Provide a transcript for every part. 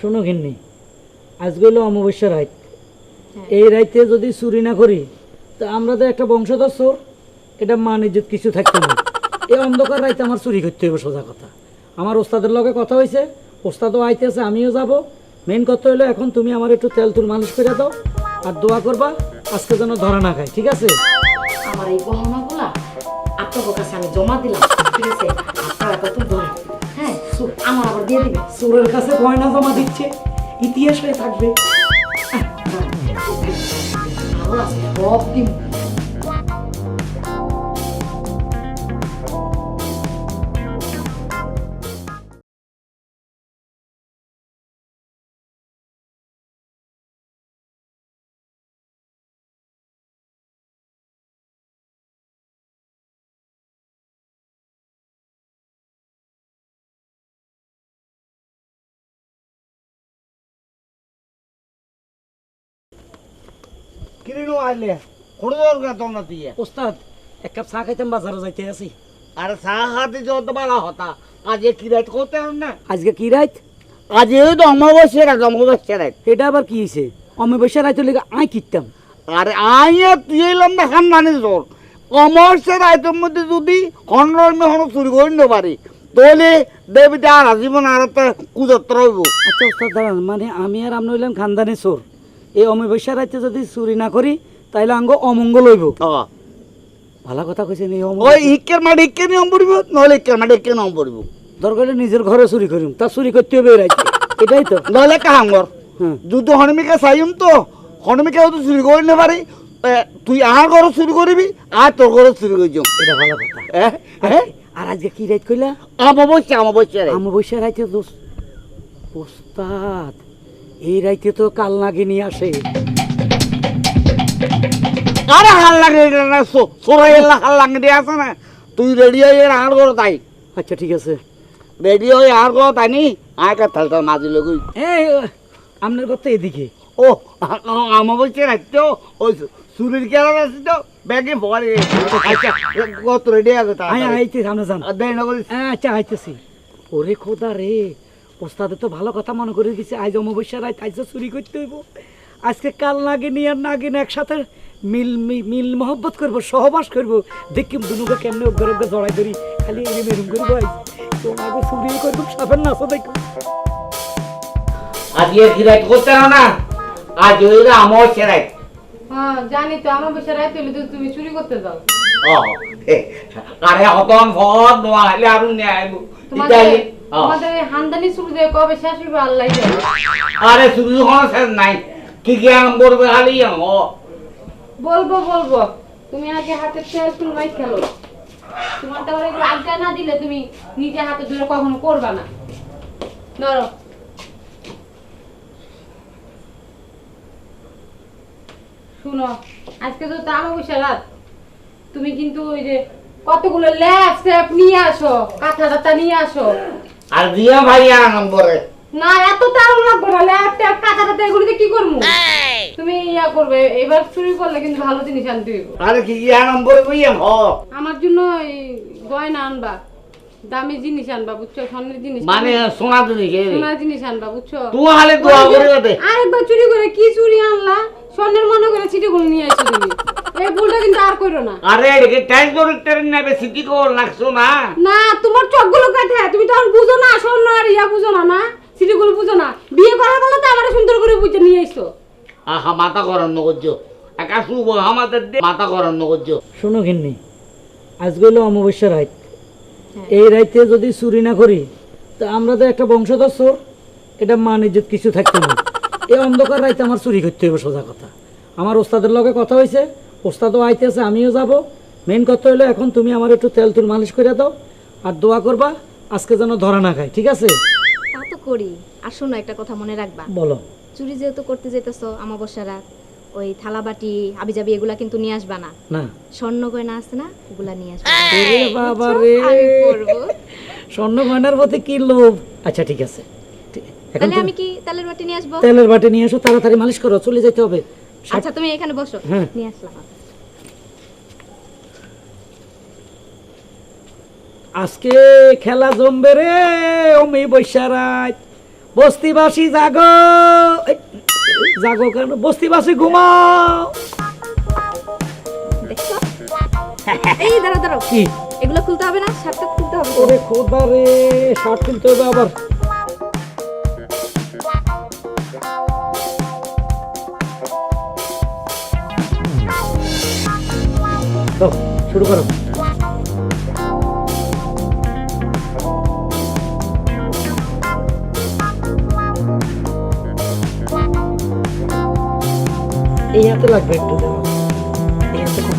শোনো ঘিন্নি আজকে হলো অমাবস্যা রাত। হ্যাঁ। এই রাইতে যদি চুরি না করি তা আমরা তো একটা বংশধর চোর এটা মান ইজ্জত কিছু থাকতো না। এই অন্ধকার রাইতে আমার চুরি করতে হবে সোজা কথা। আমার ওস্তাদের লগে কথা হয়েছে ওস্তাদও আইতেছে আমিও যাব। মেন কথা হলো এখন তুমি আমার একটু তেল তুল মানুষ করে দাও আর দোয়া করবা আজকে যেন ধরা না খায় ঠিক আছে? আমার এই গহনাগুলা আপনার কাছে আমি জমা দিলাম ঠিক আছে? আপনারা হ্যাঁ আমার আবার দিয়ে দিবে। চোরের কাছে গয়না জমা দিচ্ছে ইতিহাস হয়ে থাকবে। সব দিন কিরিনো আইলে কোনো দরকার তুই ওস্তাদ এক কাপ চা খাইতাম বাজারে যাইতে আছি আরে চা খাতে যত বালা হতা আজকে কি রাত করতে না? আজকে কি রাত আজ এই তো অমাবস্যা রাত অমাবস্যা রাত। এটা আবার কি হয়েছে অমাবস্যা রাইতে লেগে আই কিনতাম আরে আইয়া তুই এলাম না খান নানি তোর। অমাবস্যা রাতের মধ্যে যদি খন্ডর্মে হন চুরি করে নিতে পারি তাহলে দেবীটা আর জীবন আর একটা রইব। আচ্ছা ওস্তাদ দাঁড়ান। মানে আমি আর আপনি হইলাম খানদানি চোর। এই অমাবস্যা রাইতে যদি চুরি না করি তাইলে আঙ্গ অমঙ্গল হইব। ভালো কথা কইছেন এই ওই ইকের মাঠে ইকে নিয়ম পড়িব নহলে ইকের মাঠে ইকে নিয়ম পড়িব। দরকার নিজের ঘরে চুরি করিম তা চুরি করতে হবে রাইতে। এটাই তো। নহলে হ্যাঁ যদি হনুমিকে চাইম তো হনুমিকে হয়তো চুরি করে নিতে পারি। তুই আর ঘরে চুরি করবি আর তোর ঘরে চুরি করে এটা ভালো কথা। হ্যাঁ আর আজকে কি রাইত কইলা? অমাবস্যা অমাবস্যা অমাবস্যা রাইতে দোষ ওস্তাদ। এই রাইতে তো কাল নাগিনী আসে। আরে হাল লাগে না সরাই হাল লাগে আছে না। তুই রেডি হয়ে আর ঘরে তাই। আচ্ছা ঠিক আছে। রেডি হয়ে আর ঘরে তাই নি? আর একটা থালটা মাঝি লগই। এই আপনার কথা এদিকে। ও আ- বলছে রাখতো ওই চুরির কেলা আছে তো? ব্যাগে ভরে। আচ্ছা কত রেডি আছে তা আয় আইতে সামনে যান। হ্যাঁ, আচ্ছা আইতেছি। ওরে খোদা রে। ওস্তাদে তো ভালো কথা মনে করে দিছে আজ অমাবস্যা রাত আজ চুরি করতে হইব। আজকে কাল নাগিনী আর নাগিন একসাথে মিল মিল মহব্বত করব সহবাস করব। দেখি দুনুকে কেমনে অগ্রে অগ্রে জড়াই ধরি। খালি এরম এরম করব আজ তোমাকে চুরি করব সাপের নাচো দেখো। আজকে কি রাত করতে হবে না? আজ ওই অমাবস্যা রাত। হ্যাঁ জানি তো আমার বসে রাইতে হলে তো তুমি চুরি করতে যাও। আরে হতন ভর নোয়া হলে আমি নিয়ে আইব তোমাদের তোমাদের এই হান্দানি চুরি দিয়ে কবে শেষ হইবে আল্লাহ আরে শুধু কোনো শেষ নাই। কি কি আম করবে ও। বলব বলব। তুমি আগে হাতে তেল ফুল মাই খেলো। তোমার তাহলে একটু আজ্ঞা না দিলে তুমি নিজে হাতে ধরে কখনো করবা না। ধরো। শুনো আজকে তো তামা বসে রাত। তুমি কিন্তু ওই যে কতগুলো ল্যাপ স্যাপ নিয়ে আসো কাঁথা টাথা নিয়ে আসো। আর না এত লাগবে না এগুলিতে কি করব? তুমি ইয়া করবে এবার চুরি করলে কিন্তু ভালো জিনিস আনতে হইব। আরে কি কইয়াম হ আমার জন্য এই গয়না আনবা দামি জিনিস আনবা বুঝছ? স্বর্ণের জিনিস মানে সোনা তো দিকে সোনার জিনিস আনবা বুঝছ? তুই হালে দোয়া করে দে। আরেকবার চুরি করে কি চুরি আনলা? স্বর্ণের মনে করে চিঠি গুলো নিয়ে আসো তুমি। এই ভুলটা কিন্তু আর করো না। আরে এদিকে ট্যাক্স করে ট্রেন নেবে সিটি কর লাগছো না? না তোমার চোখগুলো কাটে তুমি তখন বুঝো না স্বর্ণ আর ইয়া বুঝো না না? চিঠিগুলো বুঝো না। বিয়ে করার বেলা তো আমার সুন্দর করে বুঝে নিয়ে এসো আহা মাথা গরম নগর্য একা শুভ আমাদের দে মাথা গরম নগর্য শোনো ঘিন্নি আজকে হলো অমাবস্যা রাত এই রাইতে যদি চুরি না করি তা আমরা তো একটা বংশধর চোর। এটা মান ইজ্জত কিছু থাকতো না। এই অন্ধকার রাইতে আমার চুরি করতে হবে সোজা কথা। আমার ওস্তাদের লগে কথা হয়েছে ওস্তাদও আইতেছে আমিও যাব। মেন কথা হলো এখন তুমি আমার একটু তেল তুল মালিশ করে দাও আর দোয়া করবা আজকে যেন ধরা না খায় ঠিক আছে? তা তো করি। আর শোনো একটা কথা মনে রাখবা। বলো। চুরি যেহেতু করতে যেতেছো আমাবস্যা রাত ওই থালাবাটি হাবিজাবি এগুলা কিন্তু নিয়ে আসবা না। না। স্বর্ণ গয়না আছে না ওগুলা নিয়ে আসবা ওরে বাবা রে স্বর্ণ গয়নার প্রতি কি লোভ? আচ্ছা ঠিক আছে। তাহলে আমি কি তেলের বাটি নিয়ে আসব? তেলের বাটি নিয়ে এসো তাড়াতাড়ি মালিশ করো চলে যেতে হবে। আচ্ছা তুমি এখানে বসো। নিয়ে আসলাম আজকে খেলা জমবে রে অমি বৈশা রাত বস্তিবাসী জাগো। জাগো কেন? বস্তিবাসী ঘুমাও। এই দাঁড়াও দাঁড়াও। কি? এগুলো খুলতে হবে না শার্টটা খুলতে হবে। ওরে খোদা রে শার্ট কিনতে হবে আবার। শুরু করো। এই হাতে লাগবে একটু দেওয়া এই হাতে কম।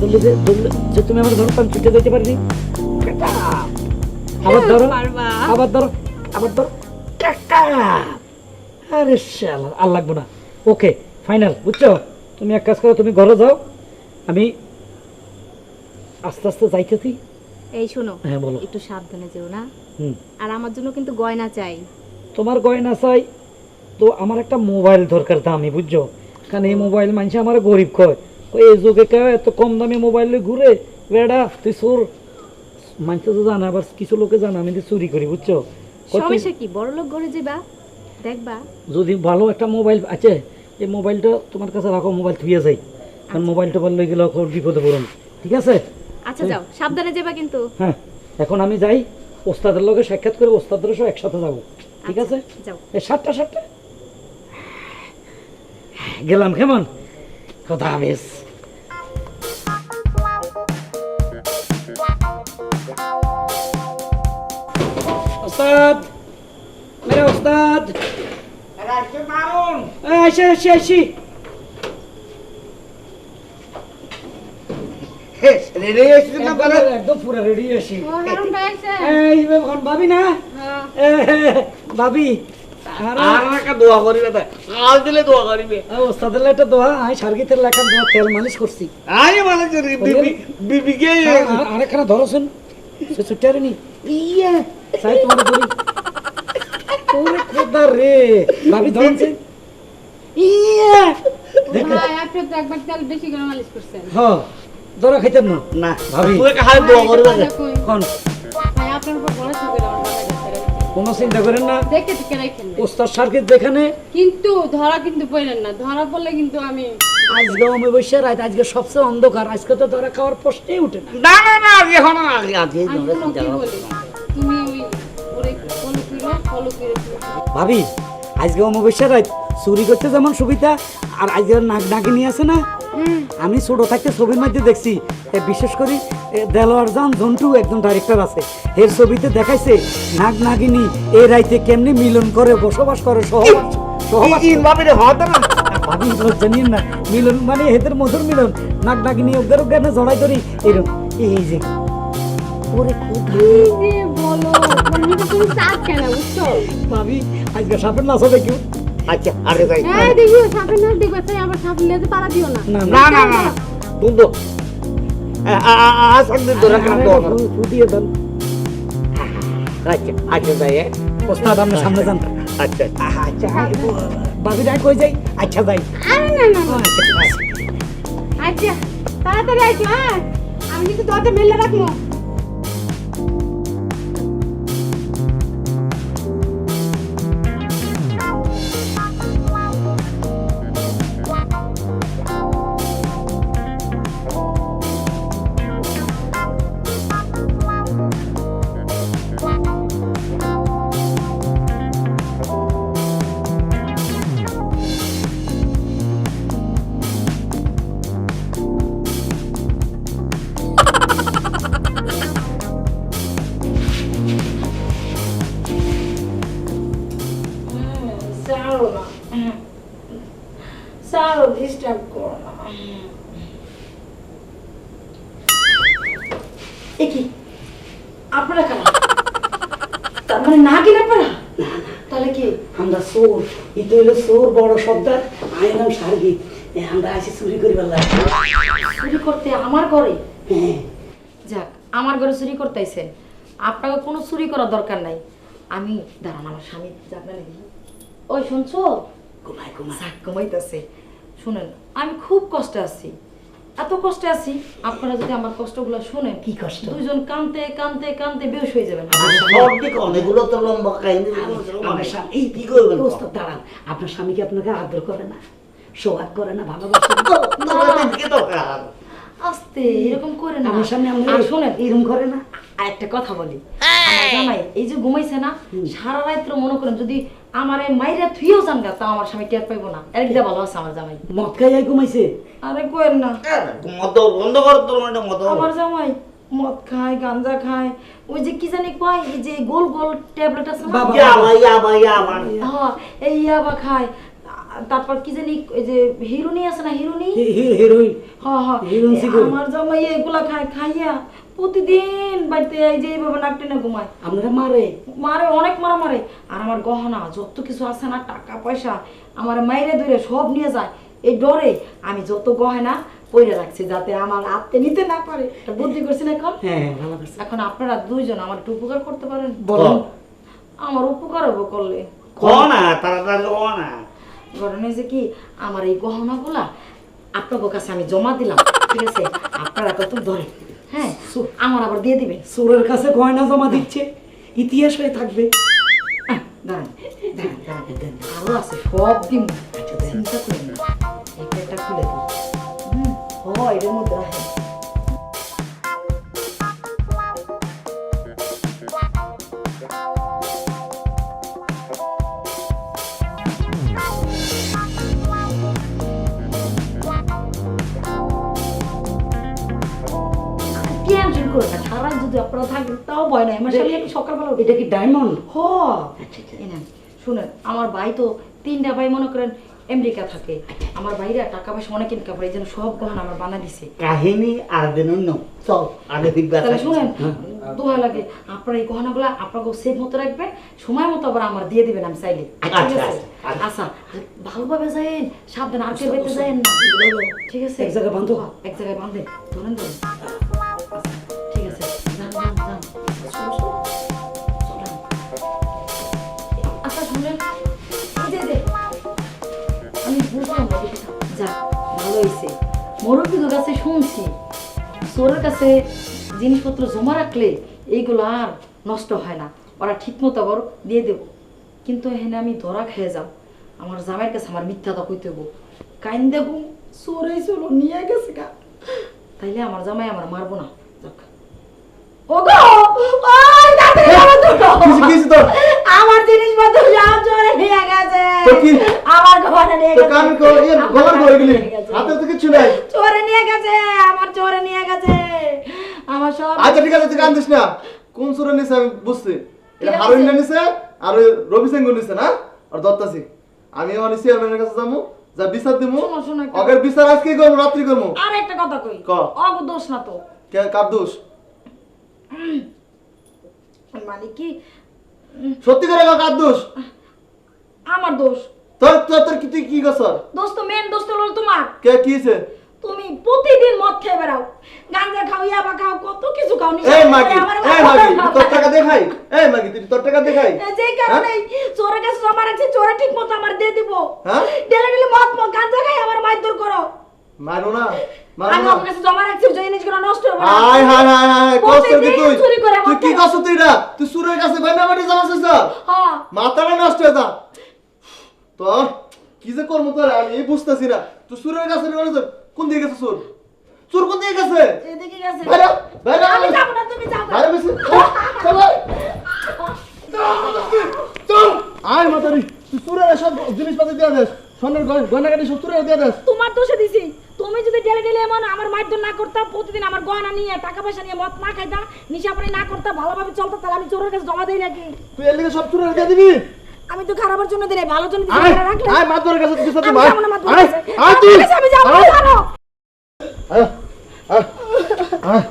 ধরলে যে ধরলে যে তুমি আমার ধরো আমি ছুটে দিতে পারিনি আবার ধরো আবার ধরো আবার ধরো। আরে শালা আর লাগবো না। ওকে ফাইনাল বুঝছ? তুমি এক কাজ করো তুমি ঘরে যাও। আমি আস্তে আস্তে যাইতেছি এই শোনো হ্যাঁ বলো। একটু সাবধানে যেও না। হুম। আর আমার জন্য কিন্তু গয়না চাই। তোমার গয়না চাই? তো আমার একটা মোবাইল দরকার দামি বুঝছ? কারণ এই মোবাইল মানুষ আমার গরিব কয়। এই যুগে কেউ এত কম দামি মোবাইল ঘুরে? বেড়া তুই চোর। মানুষ তো জানে আবার কিছু লোকে জানে আমি যে চুরি করি বুঝছ? সমস্যা কি? বড় লোক ঘরে যাবা দেখবা। যদি ভালো একটা মোবাইল আছে এই মোবাইলটা তোমার কাছে রাখো মোবাইল থুয়ে যাই। কারণ মোবাইল টোবাইল লই গেলে বিপদে পড়ুন। ঠিক আছে? আচ্ছা যাও। সাবধানে যাবা কিন্তু। হ্যাঁ এখন আমি যাই। ওস্তাদের লগে সাক্ষাৎ করে ওস্তাদের সব একসাথে যাব। ঠিক আচ্ছা, আছে? যাও। এই সাতটা সাতটা? গেলাম কেমন? কথা হাফেজ। ওস্তাদ! মেরে ওস্তাদ! রাখতে পারুন আসি আসি আসি। রেডি এসেছি না বলে একদম পুরো রেডি আইছে এই এখন ভাবি না? হ্যাঁ। ভাবি আর আর একটা দোয়া করিবে তাই কাল দিলে দোয়া করিবে। ওস্তাদের একটা দোয়া আমি সার্গিতের লেখা দোয়া তেল মালিশ করছি। আই মানে যদি বিবি বিবিকে আর- আরেকখানা ধরছেন সে ছুটে আরেনি ইয়া সাই তোমার ধরি ওরে খোদা রে। ভাবি ধরছেন ইয়া! দেখে আপনি তো একবার তেল বেশি করে মালিশ করছেন। হ ধরা খাইতেন না? না। ভাবি। তুই কাহাই দোয়া করিবে না। কোন? ভাই আপনার উপর ভরসা করে কোনো চিন্তা করেন না। দেখে ঠিক রাখেন ওস্তাদ সার্কিট যেখানে কিন্তু ধরা কিন্তু পড়লেন না। ধরা পড়লে কিন্তু আমি আজকে অমাবস্যা রাত আজকে সবচেয়ে অন্ধকার। আজকে তো ধরা খাওয়ার প্রশ্নই উঠে না। না না না আগে এখন আগে আগে আমি কোনো কি বলি তুমি ওই ওরে ফলো করো ফলো করে ভাবি আজকে অমাবস্যা রাত চুরি করতে যেমন সুবিধা আর আজকে নাক ডাকিনি আছে না? আমি ছোট থাকতে ছবির মধ্যে দেখছি বিশেষ করে দেলোয়ার জান জন্টু একজন ডাইরেক্টর আছে। এর ছবিতে দেখাইছে নাগ নাগিনী এই রাইতে কেমনি মিলন করে বসবাস করে সহবাস না মিলন মানে এদের মধুর মিলন। নাক ডাকিনি ওদের ওখানে জড়াই ধরি এরকম এই যে ওরে বলো তুমি চাপ কেন বুঝছ? ভাবি আজকে সাপের নাচ হবে কেউ। আচ্ছা আরে ভাই এই দেখিও সাপের নাচ দেখবে তাই আবার সাপ লেতে পারা দিও না। না না। না না বন্ধু আজ একদিন ধরে দোয়া করো ফুটিয়ে দেন আচ্ছা আচ্ছা যাই হ্যাঁ? ওস্তাদ আপনার সামনে যান। আচ্ছা আচ্ছা বাবি ডাক কই যাই? আচ্ছা যাই আরে না না না। আচ্ছা আচ্ছা। তাড়াতাড়ি আইসো হ্যাঁ আমি কিন্তু দরজা মেলে রাখব। এটা হলো চোর বড় সর্দার আমি নাম সার্গিত আমরা আসি চুরি করি বললাম চুরি করতে আমার ঘরে? হ্যাঁ। যাক আমার ঘরে চুরি করতেছে আপনাকে কোনো চুরি করার দরকার নাই। আমি দাঁড়ান আমার স্বামী না ওই শুনছো? ঘুমাই ঘুমাই ঘুমাইতেছে। শুনেন আমি খুব কষ্টে আছি। এত কষ্টে আছি আপনারা যদি আমার কষ্টগুলো শুনেন কি কষ্ট? দুইজন কানতে কানতে কানতে বেশ হয়ে যাবেন। সব অনেকগুলো তো লম্বা কাহিনী আমার স্বামী এই কি করবেন ওস্তাদ দাঁড়ান। আপনার স্বামীকে আপনাকে আদর করে না সোহাগ করে না ভালোবাসে না? আস্তে এরকম করে না। আমার সামনে আমি শোনেন। এরকম করে না। আর একটা কথা বলি। আমার এই যে ঘুমাইছে না সারা রাত্র মনে করেন যদি আমার এই মাইরা থুয়েও যান গা তাও আমার স্বামী টের পাইবো না। একদিকে ভালো আছে আমার জামাই। মদ খাইয়াই ঘুমাইছে? আরে কোয়েন না। মদ বন্ধ কর তোর মানে মদ আমার জামাই মদ খায় গাঞ্জা খায়। ওই যে কি জানি কয় এই যে গোল গোল ট্যাবলেট আছে না? বাবা। ইয়া ভাই ইয়া ভাই ইয়া ভাই। হ্যাঁ এই ইয়াবা খায়। তারপর কি জানি এই যে হিরুনি আছে না হিরুনি? হি- হি- হিরোইন হ্যাঁ হ্যাঁ। আমার জামাই এগুলা খায় খাইয়া প্রতিদিন বাড়িতে এই যে এইভাবে নাক টেনে ঘুমায়। আপনারা মারে? মারে অনেক মারা মারে। আর আমার গহনা যত কিছু আছে না টাকা পয়সা আমার মাইরে ধরে সব নিয়ে যায়। এই ডরে আমি যত গহনা পইরে রাখছি যাতে আমার আত্মে নিতে না পারে। বুদ্ধি করছি না এখন? হ্যাঁ হ্যাঁ ভালো এখন আপনারা দুইজন আমার একটু উপকার করতে পারেন। বলুন। আমার উপকার হব করলে। তাড়াতাড়ি ঘটনা হয়েছে কি আমার এই গহনাগুলা আপনাদের কাছে আমি জমা দিলাম ঠিক আছে? আপনারা কত ধরে হ্যাঁ আমার আবার দিয়ে দিবে। সুরের কাছে গয়না জমা দিচ্ছে ইতিহাস হয়ে থাকবে। আছে সব দিন। চিন্তা করেন না। একটা খুলে হুম ও এটার মধ্যে আপনারা থাকেন তাও ভয় নাই। আমার সামনে সকালবেলা এটা কি ডায়মন্ড হ। এই শুনেন আমার ভাই তো তিনটা ভাই মনে করেন আমেরিকা থাকে। আমার ভাইরা টাকা পয়সা অনেক ইনকাম করে এই জন্য সব গহনা আমার বানা দিছে। কাহিনী আর দিন অন্য। চল আগে তাহলে শুনেন দোয়া লাগে আপনার এই গহনাগুলো আপনাকে সেফ মতো রাখবেন সময় মতো আবার আমার দিয়ে দিবেন আমি চাইলে। ঠিক আচ্ছা, আছে আচ্ছা। আচ্ছা ভালোভাবে যাইন সাবধান আর কেউ যাইন না ঠিক আছে এক জায়গায় বাঁধো। এক জায়গায় বাঁধেন ধরেন ধরেন মুরব্বীদের কাছে শুনছি। চোরের কাছে জিনিসপত্র জমা রাখলে এইগুলো আর নষ্ট হয় না। ওরা ঠিক মতো আবার দিয়ে দেবো। কিন্তু এখানে আমি ধরা খেয়ে যাব আমার জামাইয়ের কাছে আমার মিথ্যাটা কইতে হব কাইন দেবো চোরে চলো নিয়ে গেছে গা। তাইলে আমার জামাই আমার মারবো না। তাড়াতাড়ি আমার জিনিসপত্র সব চোরে নিয়ে গেছে। আমার ঘরে নিয়ে গেছে। সব আচ্ছা ঠিক আছে তুই কান্দিস না। কোন সুরে নিছে আমি বুঝছি। এটা কে নিছে? নিছে আর ওই রবি সিং নিছে না? আর দত্তাসি আমি আমার চেয়ারম্যানের কাছে যাব যা বিচার দিমু। শোনো, শোনো একটা- অগের বিচার আজকে করব রাত্রি করব। আর একটা কথা কই? ক। অগ দোষ না তো। কে কার দোষ? মানে কি? সত্যি করে কার দোষ? আমার দোষ। তোর তোর কি তুই কি করছ? দোষ তো মেন দোষ তো তোমার। কে কি হইছে? তুমি প্রতিদিন মদ খেয়ে বেড়াও। গাঞ্জা খাও ইয়াবা খাও কত কিছু খাও নিশা এই মাগি এই মাগি তোর টাকা দেখাই এই মাগি তুই তোর টাকা দেখাই এই যে কারণে চোরের কাছে জমা রাখছি চোরে ঠিক মতো আমার দিয়ে দিব। হ্যাঁ? ডেলে ডেলে মদ মদ গাঞ্জা খাই আমার মারধর করো। মারো না মারো আমি না। আমার কাছে জমা রাখছি যে জিনিসগুলো নষ্ট হবে না। হাই হাই হাই হাই কষ্ট কি তুই? চুরি করে তুই কি। করছ তুই না তুই সুরের কাছে বাইনা বাড়ি যাচ্ছিস হ্যাঁ। মাথাটা নষ্ট হয়ে যা। তো কি যে করব তোর? আমি বুঝতেছি না। তুই সুরের কাছে নিয়ে? কোন দিকে গেছে সুর সুর কোন দিকে গেছে? এদিকে গেছে। বাইরে বাইরে আমি যাব না তুমি যাও বাইরে বেশি চল চল আয় মাতারি তুই সব জিনিসপাতি দিয়ে দেস গয়নাগাটি সব দিয়ে দেস তোমার দোষে দিছি। তুমি যদি ডেলে ডেলে এমন আমার মারধর না করতা প্রতিদিন আমার গয়না নিয়ে টাকা পয়সা নিয়ে মদ না খাইতা নিশা পানি না করতা ভালোভাবে চলতো তাহলে আমি চোরের কাছে জমা দেই নাকি? তুই এর লিগে সব সুরের দিয়ে দিবি? আমি তো খারাপের জন্য দিলে ভালো জন্য টাকা রাখলে আয় মাতবরের কাছে তুই সাথে ভাই আয় আয় তুই আমি যাব না, আয় ছাড়ো। আয় আয় আয়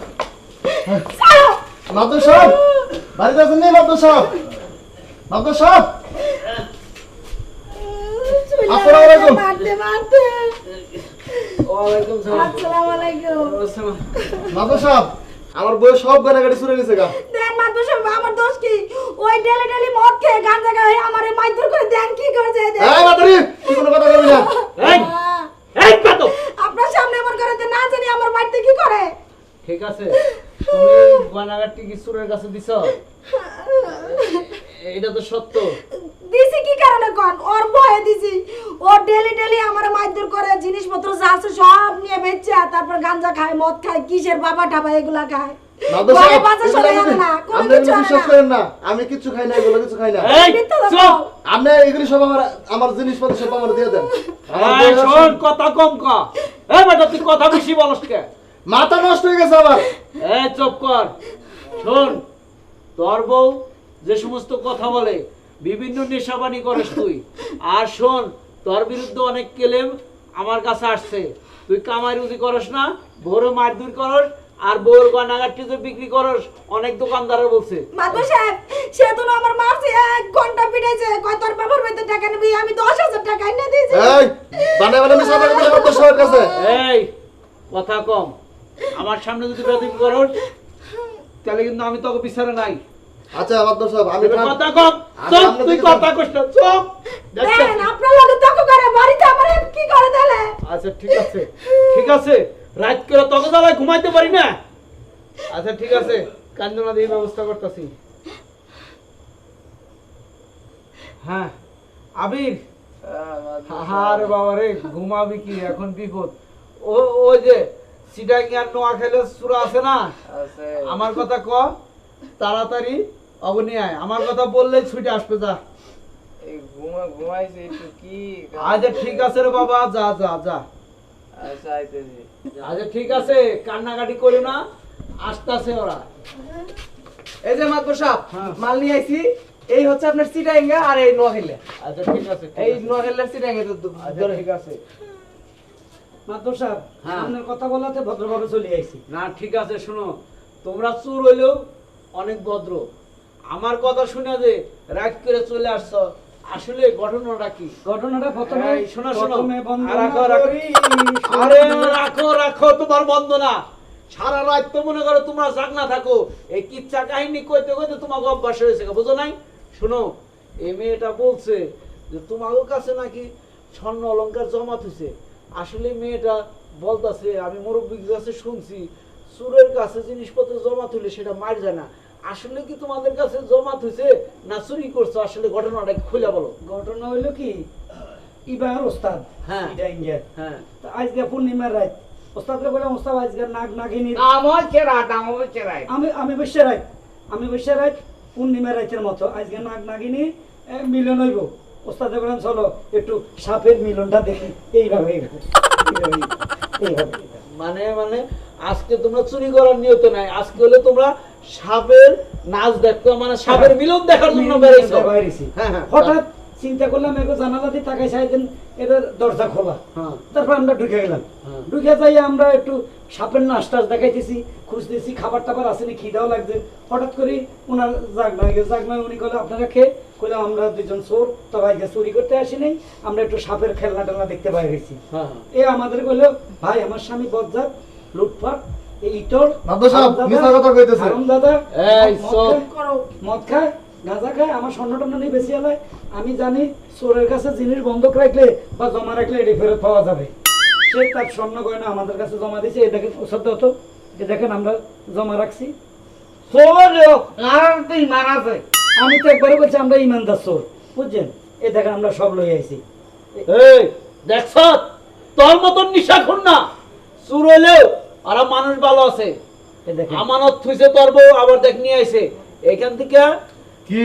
ছাড়ো। মাদর সাহেব বাড়িতে আছেন নেই মাদর সাহেব? মাদর সাহেব? আসসালামু আলাইকুম। মারতে মারতে। ওয়ালাইকুম সালাম। আসসালামু আলাইকুম। আসসালাম সাহেব আমার বই সব গয়নাগাটি সুরে নিছে গা। আমার দোষ কি ওই ডেলে ডেলে মদ খেয়ে গাঞ্জা খায় আমার মারধর করে দেন কি করছে দেন এই মাদারি তুই কোনো কথা বলবি না। এই এই পাতো। আপনার সামনে এমন করে না জানি আমার রাতে কি করে? ঠিক আছে তুমি গয়নাগারটি কি সুরের কাছে দিছ? এটা তো সত্য। দিছি কি কারণে কোন? ওর ভয়ে দিছি। ও ডেলি ডেলি আমার মারধর করে জিনিসপত্র যা আছে সব নিয়ে বেচছে তারপর গাঞ্জা খায় মদ খায় কিসের বাবা টাবা এগুলা খায়? কিছু খাই না এগুলো কিছু খাই না। আপনি এগুলি সব আমার আমার জিনিসপত্র সব আমার দিয়ে দেন। কথা কম ক। এই বেটা তুই কথা বেশি বলস কে? মাথা নষ্ট হয়ে গেছে আমার। এই চুপ কর। শোন তোর বউ যে সমস্ত কথা বলে বিভিন্ন নেশাবানি করিস তুই। আর শোন তোর বিরুদ্ধে অনেক কেলেম আমার কাছে আসছে। তুই কামাই রুজি করস না বউরে মারধর করস আর বউর গয়নাগারটি যে বিক্রি করস অনেক দোকানদারে বলছে। মাদুর সাহেব সে তো না আমার মারছে এক ঘণ্টা পিটাইছে। কয় তোর বাবার বাড়িতে টাকা নিবি? আমি দশ হাজার টাকা এনে দিয়েছি। এই বানায় বানায় মিশা টাকা দিলে মাদ্দা সাহেবের কাছে। এই কথা কম। আমার সামনে যদি বেদিক করস তাহলে কিন্তু আমি তোকে বিচারে নাই। আচ্ছা মাদ্দা সাহেব আমি কথা কম। চুপ তুই কথা না চুপ। দেখছিস? দেন আপনার লগে তক করে বাড়িতে আমার কি করে দিলে আচ্ছা ঠিক আছে। ঠিক আছে। রাত করে তোকে জ্বালায় ঘুমাইতে পারি না। আচ্ছা ঠিক আছে। কাঞ্জনা দিয়ে ব্যবস্থা করতেছি। হ্যাঁ আবির আরে বাবা রে ঘুমাবি কি? এখন বিপদ। ও ওই যে আর নোয়া খেলে সুরা আছে না? আমার কথা ক তাড়াতাড়ি অবনি আয়। আমার কথা বললেই ছুটে আসবে যা। এই ঘুমা ঘুমাইছে একটু কি? আচ্ছা ঠিক আছে রে বাবা যা যা যা। আচ্ছা ঠিক আছে কান্নাকাটি করো না আসতেছে ওরা এই যে মাতবর সাহেব হ্যাঁ। মাল নিয়ে আইছি এই হচ্ছে আপনার সিটাইঙ্গা আর এই নোয়াখালী আচ্ছা ঠিক আছে এই। নোয়াখালীর সিটাইঙ্গা আচ্ছা ঠিক আছে সাহেব হ্যাঁ। আপনার কথা বলাতে ভদ্রভাবে চলে আইছি না ঠিক আছে শুনো তোমরা চুর হইলেও অনেক ভদ্র আমার কথা শুনে যে রাগ করে চলে আসছো আসলে ঘটনাটা কি? ঘটনাটা প্রথমে শোনো, শোনো। রাখো, আরে রাখো রাখো তোমার বন্দনা। সারা রাত তো মনে করো তোমরা জাগনা থাকো। এই কিচ্ছা কাহিনী কইতে কইতে তোমাকে অভ্যাস হয়েছে বুঝো নাই? শোনো এই মেয়েটা বলছে যে তোমাদের কাছে নাকি স্বর্ণ অলংকার জমা থইছে আসলে মেয়েটা বলতাছে আমি মুরব্বীর কাছে শুনছি চুরের কাছে জিনিসপত্র জমা তুলে সেটা মার যায় না। আসলে কি তোমাদের কাছে জমা থইছে না চুরি করছ? আসলে ঘটনাটা খুলে বলো। ঘটনা হইল কি? ইবার ওস্তাদ হ্যাঁ। হ্যাঁ। তো আজকে পূর্ণিমার রাত। ওস্তাদরে বললাম ওস্তাদ আজকে নাগ নাগিনীর আমার চেরা আমার চেরাই আমি আমি বসে রাত আমি বসে রাত পূর্ণিমার রাতের মতো। আজকে নাগ নাগিনী এ, মিলন হইব। ওস্তাদে বললাম চলো একটু সাপের মিলনটা দেখি। এইভাবে এইভাবে এইভাবে, এইভাবে। মানে মানে আজকে তোমরা চুরি করার নিয়ত নাই। আজকে হলে তোমরা সাপের নাচ দেখো মানে সাপের মিলন দেখার জন্য বেরিয়েছো। হ্যাঁ হ্যাঁ। হঠাৎ চিন্তা করলাম এগো জানালা দিয়ে তাকাই সাইদেন এদের দরজা খোলা। হ্যাঁ। তারপর আমরা ঢুকে গেলাম। ঢুকে যাই আমরা একটু সাপের নাচ টাচ দেখাইতেছি খুঁজতেছি খাবার টাবার আসেনি খিদাও লাগছে। হঠাৎ করে ওনার জাগনা হয়ে গেছে জাগনা উনি কলে আপনারা খেয়ে কইলাম আমরা দুজন চোর তবে আজকে চুরি করতে আসিনি আমরা একটু সাপের খেলনা টেলনা দেখতে পাই গেছি। এ আমাদের কইলো ভাই আমার স্বামী বজ্জাত লুটপাট এই ইটর মাদ্দা সাহেব, হারামজাদা, মিথ্যা কথা কইতেছে। হারামজাদা, এই, মদ চোর। মদ খায় গাঁজা খায় আমার স্বর্ণ টর্ণ নিয়ে বেশি আলায়। আমি জানি চোরের কাছে জিনিস বন্ধক রাখলে বা জমা রাখলে এটি ফেরত পাওয়া যাবে। সে তার স্বর্ণ গয়না আমাদের কাছে জমা দিয়েছে এ দেখেন সত্য হতো এ দেখেন আমরা জমা রাখছি। চোর ইমান আছে। আমি তো একবারে বলছি আমরা ইমানদার চোর বুঝছেন? এ দেখেন আমরা সব লই আইছি। এই দেখছ? তোর মতন নিশাখুর না। চুর হইলেও আর মানুষ ভালো আছে। আমানত থুইছে তোর বউ আবার দেখ নিয়ে আইছে। এখান থেকে কি?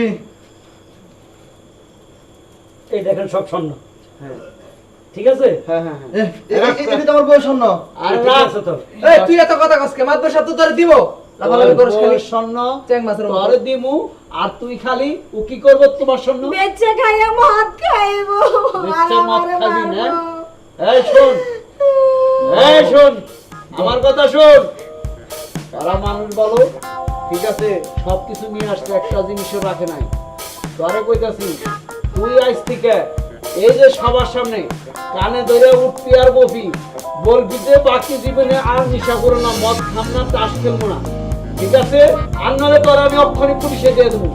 এই দেখেন সব স্বর্ণ। হ্যাঁ। ঠিক আছে? হ্যাঁ হ্যাঁ হ্যাঁ। এটা বউ আর আছে তো। এই তুই এত কথা কসকে তো তোর দিব স্বর্ণ আর তুই খালি ও কি করব তোমার স্বর্ণ? বেচে খাইয়ে মদ খাইব। বেচে মদ খাবি না? এই শোন এই শোন আমার কথা শোন। তারা মানুষ বলো ঠিক আছে সব কিছু নিয়ে আসছে একটা জিনিসও রাখে নাই। তোরে কইতাছি তুই আইস থেকে এই যে সবার সামনে কানে ধরে উঠবি আর বসি বলবি যে বাকি জীবনে আর নিশা করো না মদ খাম না তাস খেলব না। ঠিক আছে? আর নাহলে তোর আমি অক্ষণি পুলিশে দিয়ে দেবো।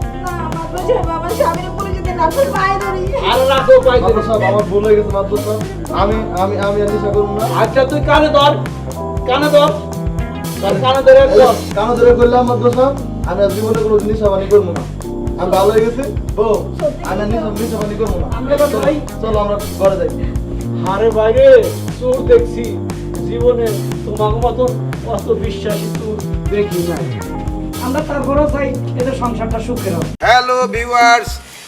বাবা হয়ে আমি আমি আমি আর নিশা করুন না। আচ্ছা তুই কানে ধর। কানে ধর। কানে ধরে একদম ধরে। করলাম মাদ্রাসা। আমি আর জীবনে কোনো জিনিস আবানি করব না। আমি ভালো হয়ে গেছি। বউ আমি আর নিশা নিশা আবানি করব না। চলো আমরা ঘরে যাই। হারে বাইরে চোর দেখছি। জীবনে তোমার মতন অত বিশ্বাসী চোর দেখি নাই। আমরা তারপরেও চাই এদের সংসারটা সুখের হোক hello viewers